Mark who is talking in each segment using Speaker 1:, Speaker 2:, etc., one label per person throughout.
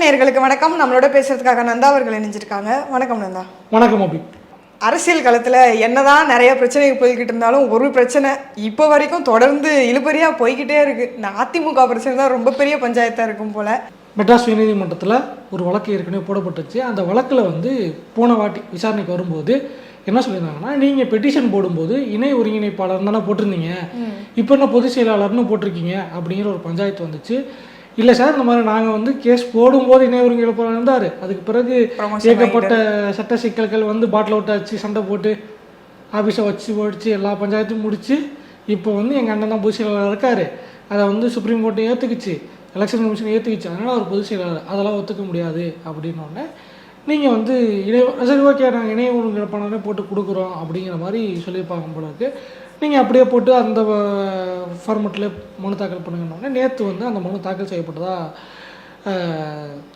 Speaker 1: நேர்களுக்கு வணக்கம். நம்மளோட பேசுறதுக்காக நந்தா அவர்கள் இணைஞ்சிருக்காங்க. வணக்கம் நந்தா.
Speaker 2: வணக்கம் அபி.
Speaker 1: அரசியல் களத்தில் என்னதான் நிறைய பிரச்சனைகள் போய்கிட்டு இருந்தாலும் ஒரு பிரச்சனை இப்போ வரைக்கும் தொடர்ந்து இழுபறியாக போய்கிட்டே இருக்கு. இந்த அதிமுக பிரச்சனை தான் ரொம்ப பெரிய பஞ்சாயத்தாக இருக்கும் போல.
Speaker 2: மெட்ராஸ் உயர்நீதிமன்றத்தில் ஒரு வழக்கு ஏற்கனவே போடப்பட்டுச்சு. அந்த வழக்கில் வந்து போன வாட்டி விசாரணைக்கு வரும்போது என்ன சொல்லியிருந்தாங்கன்னா நீங்கள் பெட்டிஷன் போடும்போது இணை ஒருங்கிணைப்பாளர் தானே போட்டிருந்தீங்க. இப்போ என்ன பொதுச் செயலாளர்னு போட்டிருக்கீங்க அப்படிங்கிற ஒரு பஞ்சாயத்து வந்துச்சு. இல்லை சார் இந்த மாதிரி நாங்கள் வந்து கேஸ் போடும்போது இணை ஒருங்கிணைப்பாளர் இருந்தார். அதுக்கு பிறகு ஏகப்பட்ட சட்ட சிக்கல்கள் வந்து பாட்டில் விட்டு வச்சு சண்டை போட்டு ஆஃபீஸை வச்சு ஓடிச்சு எல்லா பஞ்சாயத்தும் முடிச்சு இப்போ வந்து எங்கள் அண்ணன் தான் பொதுச் செயலாளர் இருக்கார். அதை வந்து சுப்ரீம் கோர்ட்டு ஏற்றுக்குச்சு எலெக்ஷன் கமிஷன் ஏற்றுக்குச்சு அதனால் அவர் பொதுச் செயலாளர். அதெல்லாம் ஒத்துக்க முடியாது அப்படின்னோடனே நீங்கள் வந்து இணை சரி ஓகே நாங்கள் இணைய ஒருங்கிணைப்பாளரே போட்டு கொடுக்குறோம் அப்படிங்கிற மாதிரி சொல்லியிருப்பாங்க போல இருக்கு. நீங்கள் அப்படியே போட்டு அந்த ஃபார்மெட்டில் மனு தாக்கல் பண்ணுங்கன்னொடனே நேற்று வந்து அந்த மனு தாக்கல் செய்யப்பட்டதாக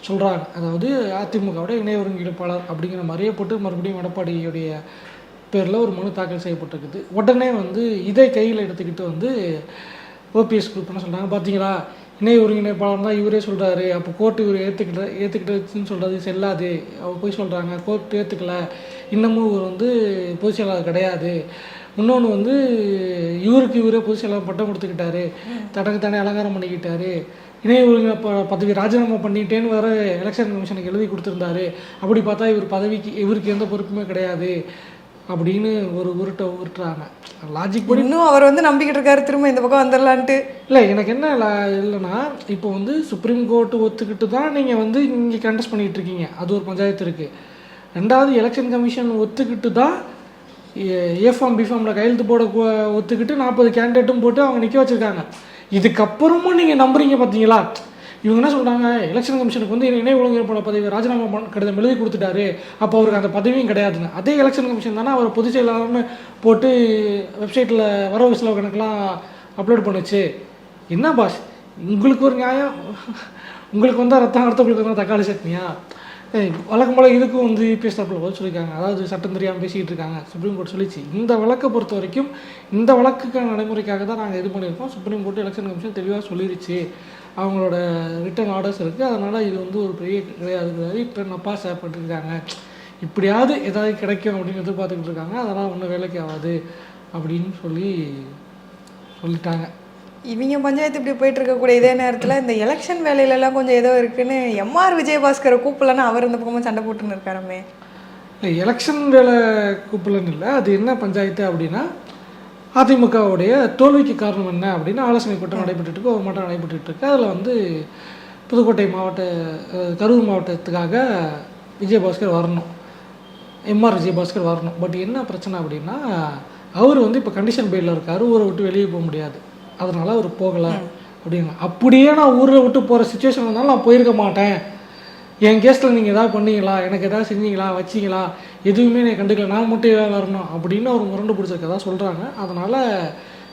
Speaker 2: சொல்கிறாங்க அதாவது அதிமுகவோட இணை ஒருங்கிணைப்பாளர் அப்படிங்கிற மாதிரியே போட்டு மறுபடியும் எடப்பாடியுடைய பேரில் ஒரு மனு தாக்கல் செய்யப்பட்டிருக்குது. உடனே வந்து இதை கையில் எடுத்துக்கிட்டு வந்து ஓபிஎஸ் குரூப் சொல்கிறாங்க பார்த்தீங்களா இணை ஒருங்கிணைப்பாளர் தான் இவரே சொல்கிறாரு அப்போ கோர்ட்டு இவர் ஏற்றுக்கிட்ட ஏற்றுக்கிட்டுன்னு சொல்கிறது செல்லாது. அவர் போய் சொல்கிறாங்க கோர்ட்டு ஏற்றுக்கல இன்னமும் இவர் வந்து பொதுச் செயலாளர் கிடையாது. இன்னொன்று வந்து இவருக்கு இவரே பொதுச் செயலாளர் பட்டம் கொடுத்துக்கிட்டாரு. தனக்கு தானே அலங்காரம் பண்ணிக்கிட்டாரு. இணை ஒருங்கிணைப்ப பதவி ராஜினாமா பண்ணிட்டேன்னு வேற எலெக்ஷன் கமிஷனுக்கு எழுதி கொடுத்துருந்தாரு. அப்படி பார்த்தா இவர் பதவிக்கு இவருக்கு எந்த பொறுப்புமே கிடையாது அப்படின்னு ஒரு உருட்டை உருட்டுறாங்க. லாஜிக் படி
Speaker 1: இன்னும் அவர் வந்து நம்பிக்கிட்டு இருக்காரு திரும்ப இந்த பக்கம் வந்துடலான்ட்டு.
Speaker 2: இல்லை எனக்கு என்ன இல்லைன்னா இப்போ வந்து சுப்ரீம் கோர்ட்டு ஒத்துக்கிட்டு தான் நீங்கள் வந்து இங்கே கண்டஸ்ட் பண்ணிகிட்டு இருக்கீங்க. அது ஒரு பஞ்சாயத்து இருக்குது ரெண்டாவது எலெக்ஷன் கமிஷன் ஒத்துக்கிட்டு தான் ஏஃபார்ம் பிஃபார்மில் கையெழுத்து போட ஒத்துக்கிட்டு நாற்பது கேண்டிடேட்டும் போட்டு அவங்க நிற்க வச்சுருக்காங்க. இதுக்கப்புறமும் நீங்கள் நம்புறீங்க பார்த்தீங்களா இவங்க என்ன சொல்கிறாங்க எலெக்ஷன் கமிஷனுக்கு வந்து இணை ஒழுங்கிணைப்பாள பதவி ராஜினாமா பண்ண கடிதம் எழுதி கொடுத்துட்டாரு. அப்போ அவருக்கு அந்த பதவியும் கிடையாதுன்னு. அதே எலெக்ஷன் கமிஷன் தானே அவர் பொதுச் செயலாளர்னு போட்டு வெப்சைட்டில் வரவு செலவு கணக்கெலாம் அப்லோட் பண்ணுச்சு. என்ன பாஸ் உங்களுக்கு ஒரு நியாயம்? உங்களுக்கு வந்தால் ரத்தம் அடுத்தவங்களுக்கு வந்தால் தக்காளி சட்னியா? வழக்கம் போல் இதுக்கும் வந்து பேசுகிறப்பில் பதில் சொல்லியிருக்காங்க. அதாவது சட்டம் தெரியாமல் பேசிக்கிட்டு இருக்காங்க. சுப்ரீம் கோர்ட் சொல்லிச்சு. இந்த வழக்கை பொறுத்த வரைக்கும் இந்த வழக்குக்கான நடைமுறைக்காக தான் நாங்கள் இது பண்ணியிருக்கோம். சுப்ரீம் கோர்ட் எலெக்ஷன் கமிஷன் தெளிவாக சொல்லிருச்சு. அவங்களோட ரிட்டர்ன் ஆர்டர்ஸ் இருக்குது அதனால் இது வந்து ஒரு பெரிய கிடையாது இப்போ நப்பா ஷேர் இப்படியாவது ஏதாவது கிடைக்கும் அப்படின்னு எதிர்பார்த்துக்கிட்டு இருக்காங்க. அதெல்லாம் ஒன்றும் வேலைக்கு ஆகாது அப்படின்னு சொல்லி சொல்லிட்டாங்க.
Speaker 1: இவங்க பஞ்சாயத்து இப்படி போயிட்டு இருக்கக்கூடிய இதே நேரத்தில் இந்த எலெக்ஷன் வேலையிலலாம் கொஞ்சம் ஏதோ இருக்குன்னு எம்ஆர் விஜயபாஸ்கரை கூப்பிடலன்னு அவர் இந்த பக்கமும் சண்டை போட்டுன்னு இருக்காருமே.
Speaker 2: இல்லை எலெக்ஷன் வேலை கூப்பிடலன்னு இல்லை. அது என்ன பஞ்சாயத்து அப்படின்னா அதிமுகவுடைய தோல்விக்கு காரணம் என்ன அப்படின்னு ஆலோசனை கூட்டம் நடைபெற்று இருக்கு ஒரு மாட்டம் நடைபெற்று இருக்கு. அதில் வந்து புதுக்கோட்டை மாவட்ட கரூர் மாவட்டத்துக்காக விஜயபாஸ்கர் வரணும். எம்ஆர் விஜயபாஸ்கர் வரணும். பட் என்ன பிரச்சனை அப்படின்னா அவர் வந்து இப்போ கண்டிஷன் பெயிலில் இருக்கார். ஊரை விட்டு வெளியே போக முடியாது. அதனால அவர் போகலை அப்படிங்க. அப்படியே நான் ஊரை விட்டு போகிற சுச்சுவேஷன் வந்தாலும் நான் போயிருக்க மாட்டேன். என் கேஸில் நீங்கள் ஏதாவது பண்ணீங்களா? எனக்கு ஏதாவது செஞ்சீங்களா? வச்சீங்களா? எதுவுமே நான் கண்டுக்கல. நான் மட்டும் ஏதாவது வரணும் அப்படின்னு அவர் முரண்டு பிடிச்சிருக்கதா சொல்கிறாங்க அதனால்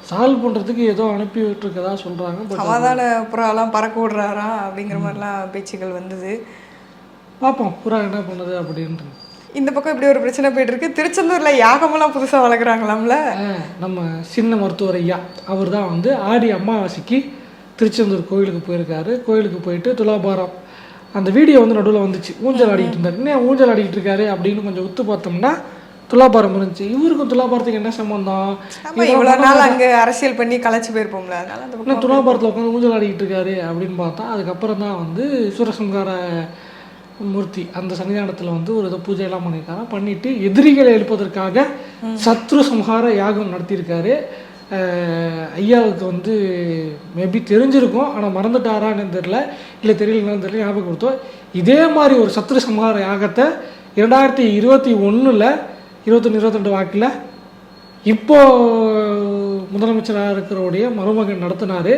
Speaker 2: சால்வ் பண்ணுறதுக்கு ஏதோ அனுப்பி விட்டுருக்கதா சொல்கிறாங்க
Speaker 1: சமாதான புறாலாம் பறக்க விடுறாரா? அப்படிங்கிற மாதிரிலாம் பேச்சுக்கள் வந்தது.
Speaker 2: பார்ப்போம். புறா என்ன பண்ணுது அப்படின்ட்டு
Speaker 1: இந்த பக்கம் இப்படி ஒரு பிரச்சனை போயிட்டு இருக்கு திருச்செந்தூர்ல யாகமெல்லாம் புதுசா வளர்க்குறாங்களாம்ல?
Speaker 2: நம்ம சின்ன மருத்துவர் ஐயா அவர் தான் வந்து ஆடி அமாவாசைக்கு திருச்செந்தூர் கோயிலுக்கு போயிருக்காரு. கோயிலுக்கு போயிட்டு துலாபாரம். அந்த வீடியோ வந்து நடுவில் வந்துச்சு. ஊஞ்சல் ஆடிக்கிட்டு இருந்தார். என்ன ஊஞ்சல் ஆடிக்கிட்டு இருக்காரு அப்படின்னு கொஞ்சம் உத்து பார்த்தோம்னா துலாபாரம் இருந்துச்சு. இவருக்கும் துலாபாரத்துக்கு என்ன சம்பந்தம்?
Speaker 1: இவ்வளவு நாள் அங்க அரசியல் பண்ணி கலைச்சு போயிருப்போம்ல. அதனால
Speaker 2: துலாபாரத்தில் உட்காந்து ஊஞ்சல் ஆடிக்கிட்டு இருக்காரு அப்படின்னு பார்த்தா அதுக்கப்புறம் தான் வந்து சூரசம்ஹார மூர்த்தி அந்த சன்னிதானத்தில் வந்து ஒரு ஏதோ பூஜையெல்லாம் பண்ணியிருக்காங்க. பண்ணிட்டு எதிரிகளை எழுப்பதற்காக சத்ரு சம்ஹார யாகம் நடத்தியிருக்காரு. ஐயாவுக்கு வந்து மேபி தெரிஞ்சிருக்கும் ஆனால் மறந்துட்டாரான்னு தெரியல. இல்லை தெரியலன்னு தெரியல ஞாபகம் கொடுத்தோம் இதே மாதிரி ஒரு சத்ரு சம்ஹார யாகத்தை இரண்டாயிரத்தி இருபத்தி ஒன்றில் இருபத்தொன்று இருபத்தெண்டு வாக்கில் இப்போ முதலமைச்சராக இருக்கிறவுடைய மருமகன் நடத்தினாரு.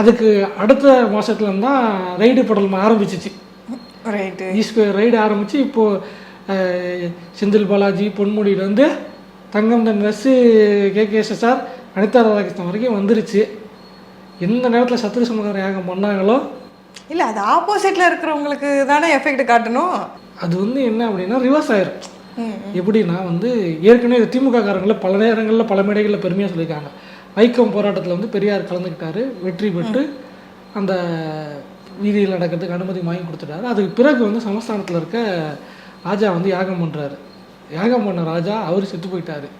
Speaker 2: அதுக்கு அடுத்த மாதத்துலேருந்து தான் ரைடு படலம் ஆரம்பிச்சிச்சு. ஈஸ்கோ ரைடு ஆரம்பிச்சு இப்போ அஹ், செந்தில் பாலாஜி பொன்முடியிலேருந்து தங்கம் தன் நர்ஸு கேகேஎஸ்எஸ்ஆர் அனிதா ராதாகிருஷ்ணன் வரைக்கும் வந்துருச்சு. எந்த நேரத்தில் சத்ரு சமகார யாகம் பண்ணாங்களோ?
Speaker 1: இல்ல அது ஆப்போசிட்ல இருக்கிறவங்களுக்கு தானே எஃபெக்ட் காட்டணும்.
Speaker 2: அது வந்து என்ன அப்படின்னா ரிவர்ஸ் ஆயிரும். எப்படின்னா வந்து ஏற்கனவே இது திமுக காரங்களில் பல நேரங்களில் பல மேடைகளில் பெருமையாக சொல்லியிருக்காங்க. வைக்கம் போராட்டத்தில் வந்து பெரியார் கலந்துக்கிட்டாரு வெற்றி பெற்று அந்த வீதியில் நடக்கிறதுக்கு அனுமதி வாங்கி கொடுத்துட்டாரு. அதுக்கு பிறகு வந்து சமஸ்தானத்தில் இருக்க ராஜா வந்து யாகம் பண்ணுறாரு யாகம் பண்ண ராஜா அவர் செத்து போயிட்டாரு.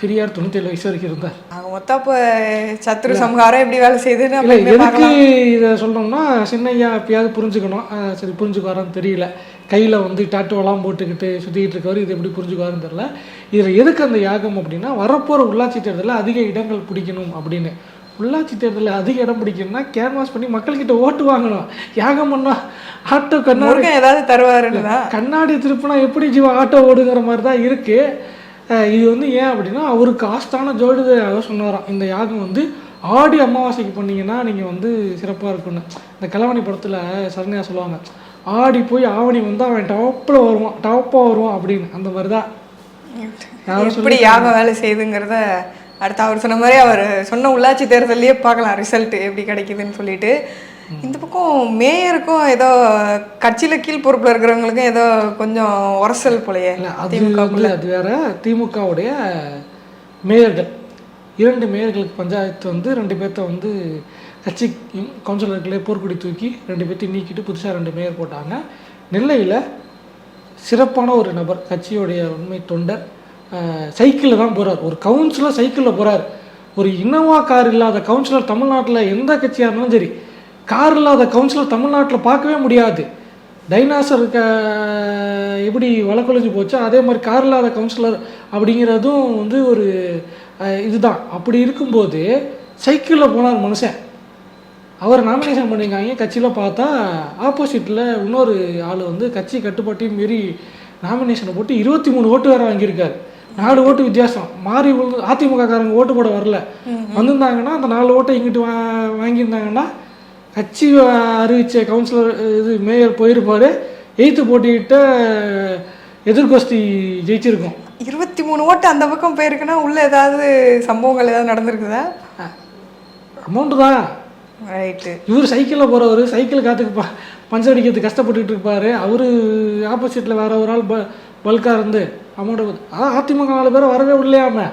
Speaker 2: பெரியார் தொண்ணூத்தேழு வயசு வரைக்கும் இருந்தார்.
Speaker 1: ஆக மொத்தம் இப்போ சத்ரு சம்ஹாரம் எப்படி வேலை செய்யுதுன்னு
Speaker 2: இல்லை எதுக்கு இதை சொல்கிறோம்னா சின்னையா எப்பயாவது புரிஞ்சுக்கணும். சரி புரிஞ்சுக்குவாரான்னு தெரியல. கையில் வந்து டாட்டுவெல்லாம் போட்டுக்கிட்டு சுற்றிக்கிட்டு இருக்கவர் இது எப்படி புரிஞ்சுக்குவாருன்னு தெரியல. இதில் எதுக்கு அந்த யாகம் அப்படின்னா வரப்போகிற உள்ளாட்சி தேர்தலில் அதிக இடங்கள் பிடிக்கணும் அப்படின்னு. உள்ளாட்சி தேர்தலில் அதிக இடம் பிடிக்கணும்னா கேன்வாஸ் பண்ணி மக்கள்கிட்ட ஓட்டு வாங்கணும். யாகம் பண்ணா ஆட்டோ கண்ணாடி
Speaker 1: ஏதாவது தருவாருன்னு
Speaker 2: கண்ணாடி திருப்பினா எப்படி ஜீவா ஆட்டோ ஓடுங்கிற மாதிரி தான் இருக்குது இது வந்து ஏன் அப்படின்னா அவருக்கு ஆஸ்தான ஜோடிதை அவர் சொன்னாராம். இந்த யாகம் வந்து ஆடி அமாவாசைக்கு பண்ணீங்கன்னா நீங்கள் வந்து சிறப்பாக இருக்கும்னு. இந்த கலவணி படத்தில் சரண்யா சொல்லுவாங்க. ஆடி போய் ஆவணி வந்து அவன் டாப்பில் வருவான். டாப்பாக வருவான் அப்படின்னு. அந்த மாதிரி தான். யாரும்
Speaker 1: யாகம் வேலை செய்யுதுங்கிறத அடுத்து அவர் சொன்ன மாதிரி அவர் சொன்ன உள்ளாட்சி தேர்தலையே பார்க்கலாம் ரிசல்ட் எப்படி கிடைக்குதுன்னு சொல்லிட்டு. இந்த பக்கம் மேயருக்கும் ஏதோ கட்சியில கீழ் பொறுப்புல இருக்கிறவங்களுக்கும் ஏதோ கொஞ்சம் உரசல் போலயே
Speaker 2: வந்து அது வேற. திமுகவுடைய மேயர்கள். இரண்டு மேயர்களுக்கு பஞ்சாயத்து வந்து ரெண்டு பேர்த்த வந்து கட்சி கவுன்சிலர்களே போர்க்குடி தூக்கி ரெண்டு பேர்த்தையும் நீக்கிட்டு புதுசாக ரெண்டு மேயர் போட்டாங்க. நெல்லையில் சிறப்பான ஒரு நபர் கட்சியுடைய உண்மை தொண்டர் சைக்கிளில் தான் போகிறார் ஒரு கவுன்சிலர் சைக்கிளில் போகிறார் ஒரு இன்னோவா கார் இல்லாத கவுன்சிலர் தமிழ்நாட்டில் எந்த கட்சியாக இருந்தாலும் சரி கார் இல்லாத கவுன்சிலர் தமிழ்நாட்டில் பார்க்கவே முடியாது. டைனாசர் எப்படி வழக்கொழிஞ்சு போச்சோ அதே மாதிரி கார் இல்லாத கவுன்சிலர் அப்படிங்கிறதும் வந்து ஒரு இதுதான். அப்படி இருக்கும்போது சைக்கிளில் போனார் மனுஷன். அவர் நாமினேஷன் பண்ணியிருக்காங்க. கட்சியில் பார்த்தா ஆப்போசிட்டில் இன்னொரு ஆள் வந்து கட்சி கட்டுப்பாட்டையும் மீறி நாமினேஷனை போட்டு இருபத்தி மூணு ஓட்டு வேறு வாங்கியிருக்காரு. நாலு ஓட்டு வித்தியாசம். மாறி அதிமுக காரங்க ஓட்டு போட வரல. வந்திருந்தாங்கன்னா அந்த நாலு ஓட்டை இங்கிட்டு வா வாங்கியிருந்தாங்கன்னா கட்சி அறிவிச்ச கவுன்சிலர் இது மேயர் போயிருப்பாரு. எய்த்து போட்டிக்கிட்ட எதிர்கோஷ்டி ஜெயிச்சிருக்கோம்.
Speaker 1: இருபத்தி மூணு ஓட்டு அந்த பக்கம் போயிருக்குன்னா உள்ள ஏதாவது சம்பவங்கள் ஏதாவது நடந்திருக்குதா?
Speaker 2: அமௌண்ட்டு தான்.
Speaker 1: ரைட்டு
Speaker 2: இவர் சைக்கிளில் போகிறவர் சைக்கிள் காத்துக்கு ப பஞ்சர் அடிக்கிறதுக்கு கஷ்டப்பட்டுட்டு இருப்பாரு. அவர் ஆப்போசிட்டில் வேற ஒரு ஆள் ப பல்காக இருந்து அமௌண்ட்டை பார்த்து அதான் அதிமுக நாலு பேரை வரவே விடலையாம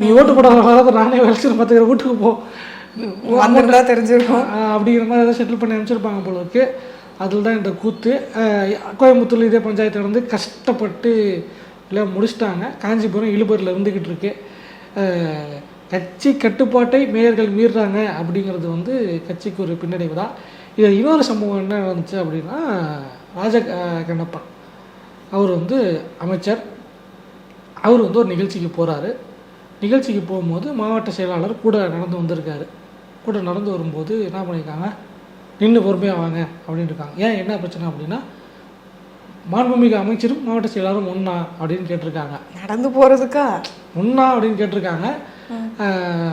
Speaker 2: நீ ஓட்டு போட வராத நானே வலிச்சு பார்த்துக்கிற வீட்டுக்கு போ.
Speaker 1: வந்திருந்தா தெரிஞ்சிருக்கும்.
Speaker 2: அப்படிங்கிற மாதிரி ஏதாவது செட்டில் பண்ணி அனுப்பிச்சிருப்பாங்க போல இருக்கு. அதில் தான் இந்த கூத்து. ஆஹ் கோயம்புத்தூர்ல இதே பஞ்சாயத்து நடந்து கஷ்டப்பட்டு எல்லாம் முடிச்சிட்டாங்க. காஞ்சிபுரம் இழுபறியில் இருந்துக்கிட்டு இருக்கு. கட்சி கட்டுப்பாட்டை மேயர்கள் மீறுறாங்க அப்படிங்கிறது வந்து கட்சிக்கு ஒரு பின்னடைவு தான். இது இன்னொரு சம்பவம் என்ன நடந்துச்சு அப்படின்னா ராஜ கண்ணப்பன் அவர் வந்து அமைச்சர். அவர் வந்து ஒரு நிகழ்ச்சிக்கு போகிறாரு நிகழ்ச்சிக்கு போகும்போது மாவட்ட செயலாளர் கூட நடந்து வந்திருக்காரு. கூட நடந்து வரும்போது என்ன பண்ணியிருக்காங்க? நின்று பொறுமையாக வாங்க அப்படின்னு இருக்காங்க. ஏன் என்ன பிரச்சனை அப்படின்னா மாண்புமிகு அமைச்சரும் மாவட்ட செயலாளரும் ஒன்றா அப்படின்னு கேட்டிருக்காங்க.
Speaker 1: நடந்து போறதுக்கா?
Speaker 2: ஒன்றா அப்படின்னு கேட்டிருக்காங்க.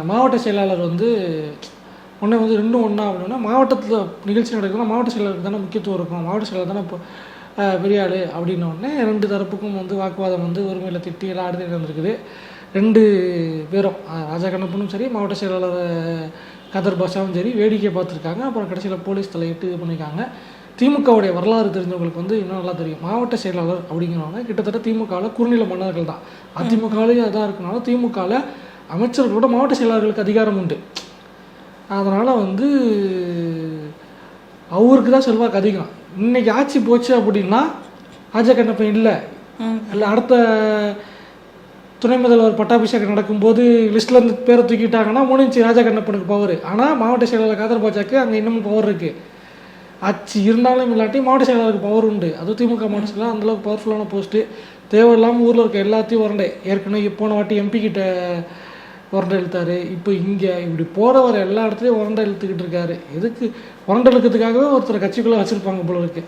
Speaker 2: மாவட்ட செயலாளர் வந்து ஒன்று வந்து ரெண்டும் ஒன்றா அப்படின்னா மாவட்டத்தில் நிகழ்ச்சி நடக்குதுன்னா மாவட்ட செயலாளருக்கு தானே முக்கியத்துவம் இருக்கும். மாவட்ட செயலாளர் தானே இப்போ பெரிய ஆள் அப்படின்னோடனே ரெண்டு தரப்புக்கும் வந்து வாக்குவாதம் வந்து ஒருமையில் திட்டி எல்லாம் அடுத்து நடந்திருக்குது. ரெண்டு பேரும் ராஜா கண்ணப்பனும் சரி மாவட்ட செயலாளர் கதர் பாஷாவும் சரி வேடிக்கை பார்த்துருக்காங்க. அப்புறம் கடைசியில் போலீஸ் தலையிட்டு இது பண்ணியிருக்காங்க. திமுகவுடைய வரலாறு தெரிஞ்சவங்களுக்கு வந்து இன்னும் நல்லா தெரியும். மாவட்ட செயலாளர் அப்படிங்கிறவங்க கிட்டத்தட்ட திமுகவில் குறுநில மன்னர்கள் தான். அதிமுகவிலேயும் அதான் இருக்கனால திமுகவில் அமைச்சர்களோட மாவட்ட செயலாளர்களுக்கு அதிகாரம் உண்டு. அதனால் வந்து அவருக்கு தான் செல்வாக்கு அதிகம். இன்னைக்கு ஆட்சி போச்சு அப்படின்னா ராஜா கண்ணப்பன் இல்லை இல்லை அடுத்த துணை முதல்வர் பட்டாபிஷேகம் நடக்கும்போது லிஸ்ட்ல இருந்து பேரை தூக்கிட்டாங்கன்னா முடிஞ்சு ராஜா கண்ணப்பனுக்கு பவர் ஆனால் மாவட்ட செயலாளர் காதர் பாஜாக்கு அங்கே இன்னமும் பவர் இருக்குது ஆட்சி இருந்தாலும் இல்லாட்டி மாவட்ட செயலாளருக்கு பவர் உண்டு. அதுவும் திமுக மாவட்ட செயலாளர் அந்தளவுக்கு பவர்ஃபுல்லான போஸ்ட்டு தேவையில்லாமல் ஊரில் இருக்க எல்லாத்தையும் உரண்டை ஏற்கனவே போன வாட்டி எம்பி கிட்ட உரண்டை இழுத்தாரு. இப்போ இங்கே இப்படி போகிறவர் எல்லா இடத்துலையும் உரண்டை இழுத்துக்கிட்டு இருக்காரு. எதுக்கு? உரண்டை இழுக்கிறதுக்காகவே ஒருத்தர் கட்சிக்குள்ளே வச்சுருப்பாங்க போல இருக்கு.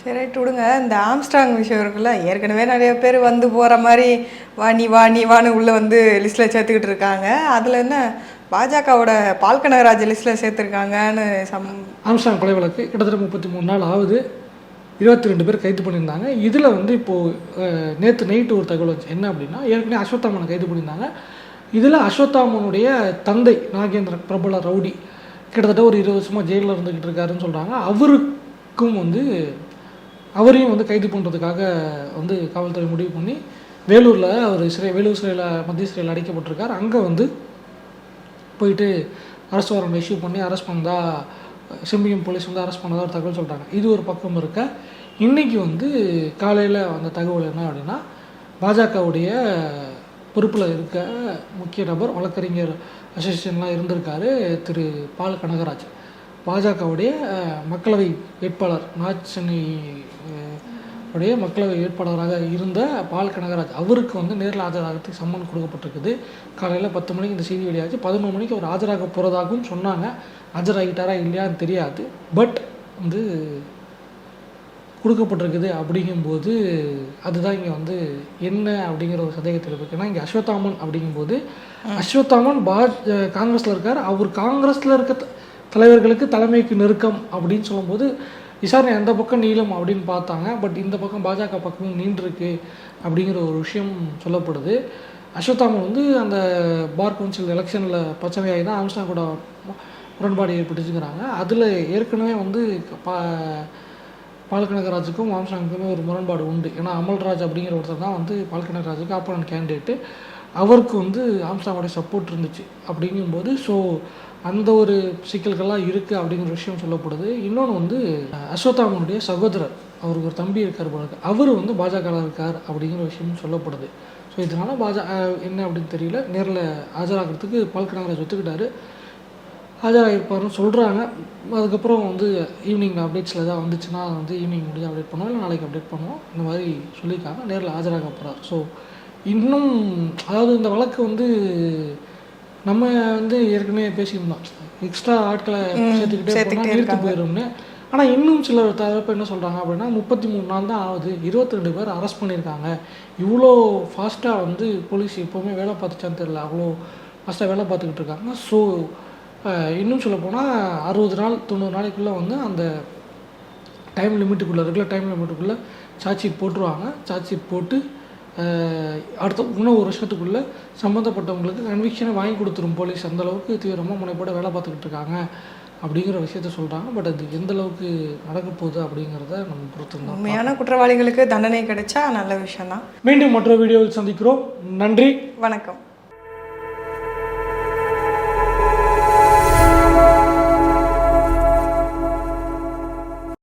Speaker 1: சரி விடுங்க. இந்த ஆம்ஸ்ட்ராங் விஷயம் இருக்குல்ல ஏற்கனவே நிறைய பேர் வந்து போகிற மாதிரி வா நீ வா நீ வான்னு உள்ளே வந்து லிஸ்ட்டில் சேர்த்துக்கிட்டு இருக்காங்க. அதில் என்ன பாஜகவோட பால்கனகராஜ் லிஸ்ட்டில் சேர்த்துருக்காங்கன்னு சம்
Speaker 2: ஆம்ஸ்டாங் கொலை வழக்கு கிட்டத்தட்ட முப்பத்தி மூணு நாள் ஆகுது. இருபத்தி ரெண்டு பேர் கைது பண்ணியிருந்தாங்க. இதில் வந்து இப்போது நேற்று நைட்டு ஒரு தகவல் வந்துச்சு. என்ன அப்படின்னா ஏற்கனவே அஸ்வத்தாமனை கைது பண்ணியிருந்தாங்க. இதில் அஸ்வத்தாமனுடைய தந்தை நாகேந்திரன் பிரபல ரவுடி கிட்டத்தட்ட ஒரு இருபது வருஷமாக ஜெயிலில் இருந்துக்கிட்டு இருக்காருன்னு சொல்கிறாங்க அவருக்கும் வந்து அவரையும் வந்து கைது பண்ணுறதுக்காக வந்து காவல்துறை முடிவு பண்ணி வேலூரில் அவர் சிறை வேலூர் சிறையில் மத்திய சிறையில் அடைக்கப்பட்டிருக்கார். அங்கே வந்து போயிட்டு அரசு வாரண்ட் இஷ்யூ பண்ணி அரெஸ்ட் பண்ணதா செம்பியம் போலீஸ் வந்து அரெஸ்ட் பண்ணதா ஒரு தகவல் சொல்கிறாங்க இது ஒரு பக்கம் இருக்க. இன்றைக்கி வந்து காலையில் வந்த தகவல் என்ன அப்படின்னா பாஜகவுடைய பொறுப்பில் இருக்க முக்கிய நபர் வழக்கறிஞர் அசோசியேஷன்லாம் இருந்திருக்காரு திரு பால் கனகராஜ் பாஜகவுடைய மக்களவை வேட்பாளர் நார்த் சென்னை உடைய மக்களவை வேட்பாளராக இருந்த பால் கனகராஜ் அவருக்கு வந்து நேரில் ஆஜராகிறதுக்கு சம்மன் கொடுக்கப்பட்டிருக்குது. காலையில் பத்து மணிக்கு இந்த செய்தி வெளியாச்சு. பதினொரு மணிக்கு அவர் ஆஜராக போகிறதாகவும் சொன்னாங்க. ஆஜராகிட்டாரா இல்லையான்னு தெரியாது. பட் வந்து கொடுக்கப்பட்டிருக்குது அப்படிங்கும்போது அதுதான் இங்கே வந்து என்ன அப்படிங்கிற ஒரு சந்தேகத்தில் இருக்கு. ஏன்னா இங்கே அஸ்வத்தாமன் அப்படிங்கும்போது அஸ்வத்தாமன் பா காங்கிரஸில் இருக்கார். அவர் காங்கிரஸில் இருக்க தலைவர்களுக்கு தலைமைக்கு நெருக்கம் அப்படின்னு சொல்லும்போது விசாரணை அந்த பக்கம் நீளம் அப்படின்னு பார்த்தாங்க. பட் இந்த பக்கம் பாஜக பக்கமும் நீண்டிருக்கு அப்படிங்கிற ஒரு விஷயம் சொல்லப்படுது. அஸ்வத்தாமன் வந்து அந்த பார் கவுன்சில் எலெக்ஷனில் பிரச்சனையாகி தான் ஆம்ஸ்டாங் கூட முரண்பாடு ஏற்பட்டுச்சுங்கிறாங்க. அதில் ஏற்கனவே வந்து பா பால்கனகராஜுக்கும் வாம்சாங்குக்குமே ஒரு முரண்பாடு உண்டு. ஏன்னா அமல்ராஜ் அப்படிங்கிற ஒருத்தர் தான் வந்து பால்கனகராஜுக்கு ஆப்போனன் கேண்டிடேட்டு அவருக்கு வந்து ஆம்சாங்கோடைய சப்போர்ட் இருந்துச்சு அப்படிங்கும்போது ஸோ அந்த ஒரு சிக்கல்கள்லாம் இருக்குது அப்படிங்கிற விஷயம் சொல்லப்படுது. இன்னொன்று வந்து அஹ், அஸ்வத்தாமனுடைய சகோதரர் அவருக்கு ஒரு தம்பி இருக்கார் போல அவர் வந்து பாஜகவில் இருக்கார் அப்படிங்கிற விஷயம் சொல்லப்படுது. ஸோ இதனால் பாஜக என்ன அப்படின்னு தெரியல. நேரில் ஆஜராகிறதுக்கு பால்கனகராஜ் ஒத்துக்கிட்டாரு. ஆஜராகிருப்பாருன்னு சொல்கிறாங்க அதுக்கப்புறம் வந்து ஈவினிங் அப்டேட்ஸில் ஏதாவது வந்துச்சுன்னா வந்து ஈவினிங் முடிஞ்சு அப்டேட் பண்ணுவோம். இல்லை நாளைக்கு அப்டேட் பண்ணுவோம். இந்த மாதிரி சொல்லியிருக்காங்க. நேரில் ஆஜராக போகிறார் ஸோ இன்னும் அதாவது இந்த வழக்கு வந்து நம்ம வந்து ஏற்கனவே பேசியிருந்தோம். எக்ஸ்ட்ரா ஆட்களை சேர்த்துக்கிட்டே போனால் நிறுத்து. போயிடும்னு ஆனால் இன்னும் சில தரப்பு என்ன சொல்கிறாங்க அப்படின்னா முப்பத்தி மூணு நாள் தான் ஆகுது. இருபத்தி ரெண்டு பேர் அரெஸ்ட் பண்ணியிருக்காங்க. இவ்வளோ ஃபாஸ்ட்டாக வந்து போலீஸ் எப்போவுமே வேலை பார்த்துச்சான்னு தெரியல. அவ்வளோ ஃபாஸ்ட்டாக வேலை பார்த்துக்கிட்டு இருக்காங்க. ஸோ இன்னும் சொல்ல போனால் அறுபது நாள் தொண்ணூறு நாளைக்குள்ளே வந்து அந்த டைம் லிமிட்டுக்குள்ளே ரெகுலர் டைம் லிமிட்டுக்குள்ளே சார்ஜ் ஷீட் போட்டுருவாங்க. சார்ஜ் ஷீட் போட்டு அடுத்த இன்னும் ஒரு வருஷத்துக்குள்ளே சம்மந்தப்பட்டவங்களுக்கு கன்விக்ஷனை வாங்கி கொடுத்துரும் போலீஸ். அந்த அளவுக்கு தீவிரமாக முனைப்போட வேலை பார்த்துக்கிட்டு இருக்காங்க அப்படிங்கிற விஷயத்த சொல்கிறாங்க பட் அது எந்த அளவுக்கு நடக்க போகுது அப்படிங்கிறத நம்ம பொறுத்திருந்தோம்.
Speaker 1: உண்மையான குற்றவாளிகளுக்கு தண்டனை கிடைச்சா நல்ல விஷயம்தான்.
Speaker 2: மீண்டும் மற்றொரு வீடியோவில் சந்திக்கிறோம். நன்றி.
Speaker 1: வணக்கம்.